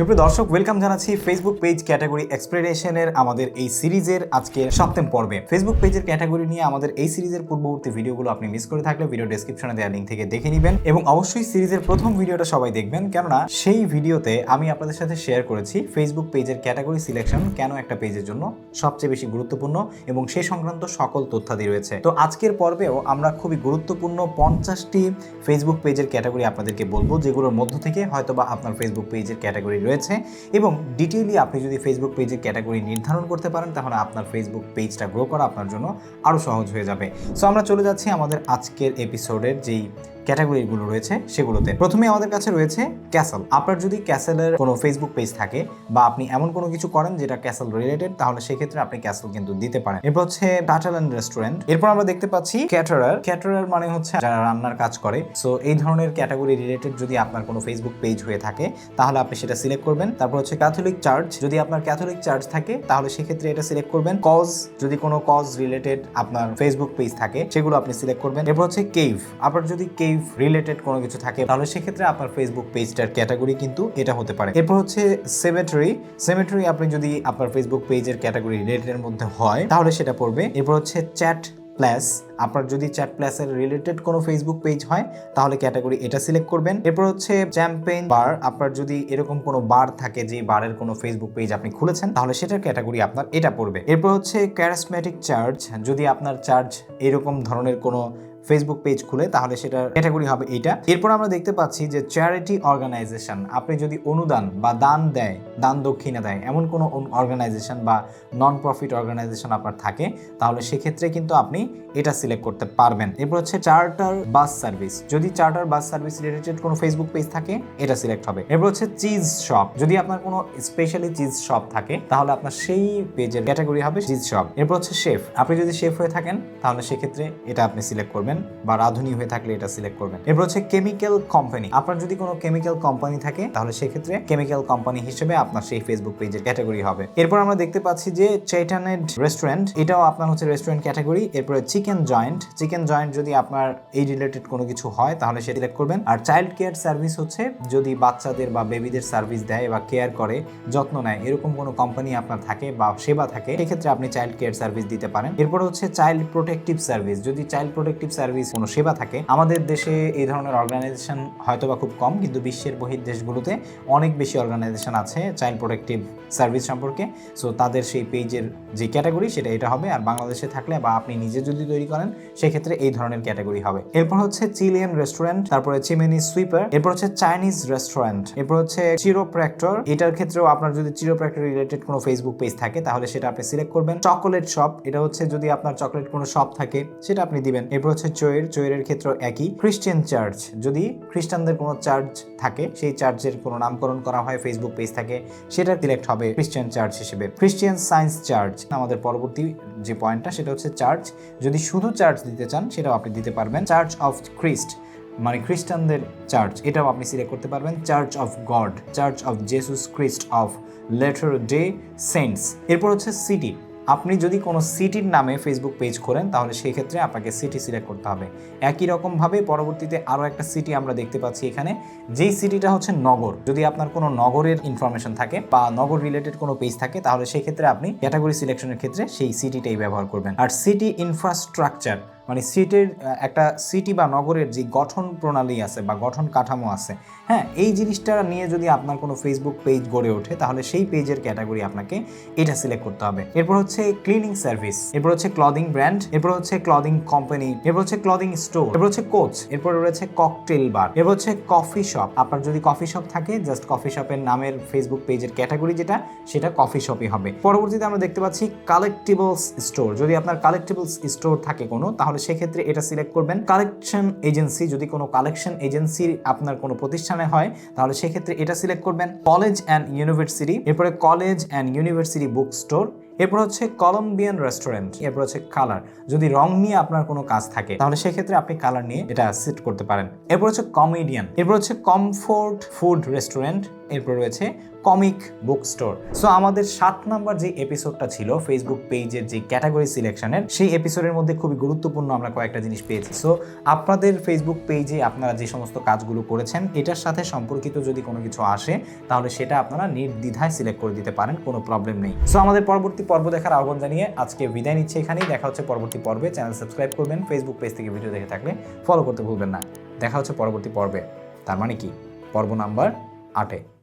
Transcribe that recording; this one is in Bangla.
সুপ্রিয় দর্শক ওয়েলকাম জানাচ্ছি ফেসবুক পেজ ক্যাটাগরি এক্সপ্লেনেশনের আমাদের এই সিরিজের আজকে সপ্তম পর্বে। ফেসবুক পেজের ক্যাটাগরি নিয়ে আমাদের এই সিরিজের পূর্ববর্তী ভিডিওগুলো আপনি মিস করে থাকলে ভিডিও ডেসক্রিপশনে দেওয়া লিঙ্ক থেকে দেখে নেবেন এবং অবশ্যই সিরিজের প্রথম ভিডিওটা সবাই দেখবেন। কেননা সেই ভিডিওতে আমি আপনাদের সাথে শেয়ার করেছি ফেসবুক পেজের ক্যাটাগরি সিলেকশন কেন একটা পেজের জন্য সবচেয়ে বেশি গুরুত্বপূর্ণ এবং সে সংক্রান্ত সকল তথ্যাদি রয়েছে। তো আজকের পর্বেও আমরা খুবই গুরুত্বপূর্ণ পঞ্চাশটি ফেসবুক পেজের ক্যাটাগরি আপনাদেরকে বলব, যেগুলোর মধ্য থেকে হয়তোবা আপনার ফেসবুক পেজের ক্যাটাগরি রয়েছে এবং ডিটেইলি আপনি যদি ফেসবুক পেজের ক্যাটাগরি নির্ধারণ করতে পারেন, তাহলে আপনার ফেসবুক পেজটা গ্রো করা আপনার জন্য আরও সহজ হয়ে যাবে। সো আমরা চলে যাচ্ছি আমাদের আজকের এপিসোডের যেই ক্যাটাগরিগুলো রয়েছে সেগুলোতে। প্রথমে আমাদের কাছে রয়েছে ক্যাসেল। আপনার যদি ক্যাসেলের কোনো ফেসবুক পেজ থাকে বা আপনি এমন কোনো কিছু করেন যেটা ক্যাসেল রিলেটেড তাহলে সেক্ষেত্রে আপনি ক্যাসেল কিন্তু দিতে পারেন। এরপর হচ্ছে টাটাল অ্যান্ড রেস্টুরেন্ট এরপর আমরা দেখতে পাচ্ছি ক্যাটারার ক্যাটারার মানে হচ্ছে যারা রান্নার কাজ করে। সো এই ধরনের ক্যাটাগরি রিলেটেড যদি আপনার কোনো ফেসবুক পেজ হয়ে থাকে, তাহলে আপনি সেটা সিলেক্ট করবেন। তারপর হচ্ছে ক্যাথলিক চার্চ যদি আপনার ক্যাথলিক চার্চ থাকে, তাহলে সেক্ষেত্রে এটা সিলেক্ট করবেন। কজ যদি কোনো কজ রিলেটেড আপনার ফেসবুক পেজ থাকে, সেগুলো আপনি সিলেক্ট করবেন। এরপর হচ্ছে কেভ আপনার যদি কেভ রিলেটেড কোনো কিছু থাকে, তাহলে সেক্ষেত্রে আপনার ফেসবুক পেজটার ক্যাটাগরি কিন্তু এটা হতে পারে। এরপর হচ্ছে সেমেটরি সেমেটরি আপনি যদি আপনার ফেসবুক পেজের ক্যাটাগরি রিলেটেড মধ্যে হয়, তাহলে সেটা পড়বে। এরপর হচ্ছে চ্যাট প্লাস আপনার যদি চ্যাট প্লাসের রিলেটেড কোনো ফেসবুক পেজ হয়, তাহলে ক্যাটাগরি এটা সিলেক্ট করবেন। এরপর হচ্ছে চ্যাম্পেইন বার আপনার যদি এরকম কোনো বার থাকে যে বারের কোনো ফেসবুক পেজ আপনি খুলেছেন, তাহলে সেটার ক্যাটাগরি আপনার এটা পড়বে। এরপর হচ্ছে ক্যারাসমেটিক চার্জ যদি আপনার চার্জ এরকম ধরনের কোনো ফেসবুক পেজ খুলে, তাহলে সেটা ক্যাটাগরি হবে এটা এরপর আমরা দেখতে পাচ্ছি যে চ্যারিটি অর্গানাইজেশন আপনি যদি অনুদান বা দান দেয় দান দক্ষিণা দেয়। এমন কোনো অর্গানাইজেশন বা নন প্রফিট অর্গানাইজেশন আপনার থাকে, তাহলে সেক্ষেত্রে কিন্তু আপনি এটা সিলেক্ট করতে পারবেন। এরপর হচ্ছে চার্টার বাস সার্ভিস যদি চার্টার বাস সার্ভিস রিলেটেড কোনো ফেসবুক পেজ থাকে, এটা সিলেক্ট হবে। এরপর হচ্ছে চিজ শপ যদি আপনার কোনো স্পেশালি চিজ শপ থাকে, তাহলে আপনার সেই পেজের ক্যাটাগরি হবে চিজ শপ এরপর হচ্ছে শেফ আপনি যদি শেফ হয়ে থাকেন, তাহলে সেক্ষেত্রে এটা আপনি সিলেক্ট করবেন বা রাঁধুনি হয়ে থাকলে এটা সিলেক্ট করবেন। এরপর হচ্ছে কেমিক্যাল কোম্পানি আপনার যদি কোনো কেমিক্যাল কোম্পানি থাকে, তাহলে সেক্ষেত্রে কেমিক্যাল কোম্পানি হিসেবে আপনার সেই ফেসবুক পেজের ক্যাটাগরি হবে। এরপর আমরা দেখতে পাচ্ছি যে চেটানেড রেস্টুরেন্ট এটাও আপনার হচ্ছে রেস্টুরেন্ট ক্যাটাগরি এরপরে চিকেন জয়েন্ট চিকেন জয়েন্ট যদি আপনার এই রিলেটেড কোনো কিছু হয়, তাহলে সেটা সিলেক্ট করবেন। আর চাইল্ড কেয়ার সার্ভিস হচ্ছে, যদি বাচ্চাদের বা বেবিদের সার্ভিস দেয় বা কেয়ার করে, যত্ন নেয়, এরকম কোনো কোম্পানি আপনার থাকে বা সেবা থাকে, সেক্ষেত্রে আপনি চাইল্ড কেয়ার সার্ভিস দিতে পারেন। এরপর হচ্ছে চাইল্ড প্রোটেক্টিভ সার্ভিস যদি চাইল্ড প্রোটেক্টিভ সার্ভিস কোনো সেবা থাকে, আমাদের দেশে এই ধরনের অর্গানাইজেশন হয়তো বা খুব কম, কিন্তু বিশ্বের বহির দেশগুলোতে অনেক বেশি অর্গানাইজেশন আছে চাইল্ড প্রোটেক্টিভ সার্ভিস সম্পর্কে। সো তাদের সেই পেজের যে ক্যাটাগরি, সেটা এটা হবে। আর বাংলাদেশে থাকলে বা আপনি নিজে যদি তৈরি করেন, সেক্ষেত্রে এই ধরনের ক্যাটাগরি হবে। এরপর হচ্ছে চিলিয়ান রেস্টুরেন্ট, তারপরে চিমেনি সুইপার, এরপর হচ্ছে চাইনিজ রেস্টুরেন্ট, এরপর হচ্ছে চিরোপ্র্যাক্টর। এটার ক্ষেত্রেও আপনার যদি চিরোপ্র্যাক্টর রিলেটেড কোনো ফেসবুক পেজ থাকে, তাহলে সেটা আপনি সিলেক্ট করবেন। চকোলেট শপ, এটা হচ্ছে যদি আপনার চকলেট কোনো শপ থাকে, সেটা আপনি দিবেন। এরপর হচ্ছে চয়ের চয়ের ক্ষেত্রে একই। খ্রিস্টান চার্চ যদি খ্রিস্টানদের কোনো চার্চ থাকে, সেই চার্চের কোনো নামকরণ করা হয় ফেসবুক পেজ থাকে। সেটা সিলেক্ট হবে খ্রিস্টান চার্চ হিসেবে। খ্রিস্টিয়ান সায়েন্স চার্চ আমাদের পরবর্তী যে পয়েন্টটা সেটা হচ্ছে চার্চ যদি শুধু চার্চ দিতে চান, সেটাও আপনি দিতে পারবেন। চার্চ অফ খ্রিস্ট মানে খ্রিস্টানদের চার্চ এটাও আপনি সিলেক্ট করতে পারবেন। Church of God Church of Jesus Christ of Latter Day Saints এরপর হচ্ছে সিটি আপনি যদি কোনো সিটির নামে ফেসবুক পেজ করেন তাহলে সেই ক্ষেত্রে আপনাকে সিটি সিলেক্ট করতে হবে। একই রকমভাবে পরবর্তীতে আরও একটা সিটি আমরা দেখতে পাচ্ছি এখানে, যেই সিটিটা হচ্ছে নগর। যদি আপনার কোনো নগরের ইনফরমেশন থাকে বা নগর রিলেটেড কোনো পেজ থাকে, তাহলে সেই ক্ষেত্রে আপনি ক্যাটাগরি সিলেকশনের ক্ষেত্রে সেই সিটিটাই ব্যবহার করবেন। আর সিটি ইনফ্রাস্ট্রাকচার মানে সিটের একটা সিটি বা নগরের যে গঠন প্রণালী আছে বা গঠন কাঠামো আছে হ্যাঁ এই জিনিসটা নিয়ে যদি আপনার কোনো ফেসবুক পেজ গড়ে ওঠে, তাহলে সেই পেজের ক্যাটাগরি আপনাকে এটা সিলেক্ট করতে হবে। এরপর হচ্ছে ক্লিনিং সার্ভিস এরপর হচ্ছে ক্লদিং ব্র্যান্ড এরপর হচ্ছে ক্লদিং কোম্পানি এরপর হচ্ছে ক্লদিং স্টোর এরপর হচ্ছে কোচ এরপর রয়েছে ককটেল বার এরপর হচ্ছে কফি শপ আপনার যদি কফি শপ থাকে জাস্ট কফি শপের নামের ফেসবুক পেজের ক্যাটাগরি যেটা, সেটা কফি শপই হবে। পরবর্তীতে আমরা দেখতে পাচ্ছি কালেক্টিবলস স্টোর যদি আপনার কালেক্টিবলস স্টোর থাকে কোনো, তাহলে সেক্ষেত্রে এটা সিলেক্ট করবেন। কালেকশন এজেন্সি যদি কোনো কালেকশন এজেন্সি আপনার কোনো প্রতিষ্ঠানে হয়, তাহলে সেক্ষেত্রে এটা সিলেক্ট করবেন। কলেজ অ্যান্ড ইউনিভার্সিটি এরপরে college and university book store এরপর হচ্ছে কলম্বিয়ান রেস্টুরেন্ট এরপর হচ্ছে কালার যদি রং নিয়ে আপনার কোনো কাজ থাকে, তাহলে সেক্ষেত্রে আপনি কালার নিয়ে এটা সেট করতে পারেন। এরপর হচ্ছে কমেডিয়ান এরপর হচ্ছে কমফোর্ট ফুড রেস্টুরেন্ট এরপর রয়েছে কমিক বুক স্টোর সো আমাদের সাত নাম্বার যে এপিসোডটা ছিল ফেসবুক পেজের যে ক্যাটাগরি সিলেকশনের সেই এপিসোডের মধ্যে খুবই গুরুত্বপূর্ণ আমরা কয়েকটা জিনিস পেয়েছি। সো আপনাদের ফেসবুক পেজে আপনারা যে সমস্ত কাজগুলো করেছেন, এটার সাথে সম্পর্কিত যদি কোনো কিছু আসে, তাহলে সেটা আপনারা নির্দ্বিধায় সিলেক্ট করে দিতে পারেন, কোনো প্রবলেম নেই। সো আমাদের পরবর্তী পর্ব দেখার আহ্বান জানিয়ে আজকে বিদায় নিচ্ছে এখানেই। দেখা হচ্ছে পরবর্তী পর্বে। চ্যানেল সাবস্ক্রাইব করবেন ফেসবুক পেজ থেকে ভিডিও দেখে থাকলে ফলো করতে ভুলবেন না। দেখা হচ্ছে পরবর্তী পর্বে। তার মানে কি? পর্ব নাম্বার আটে।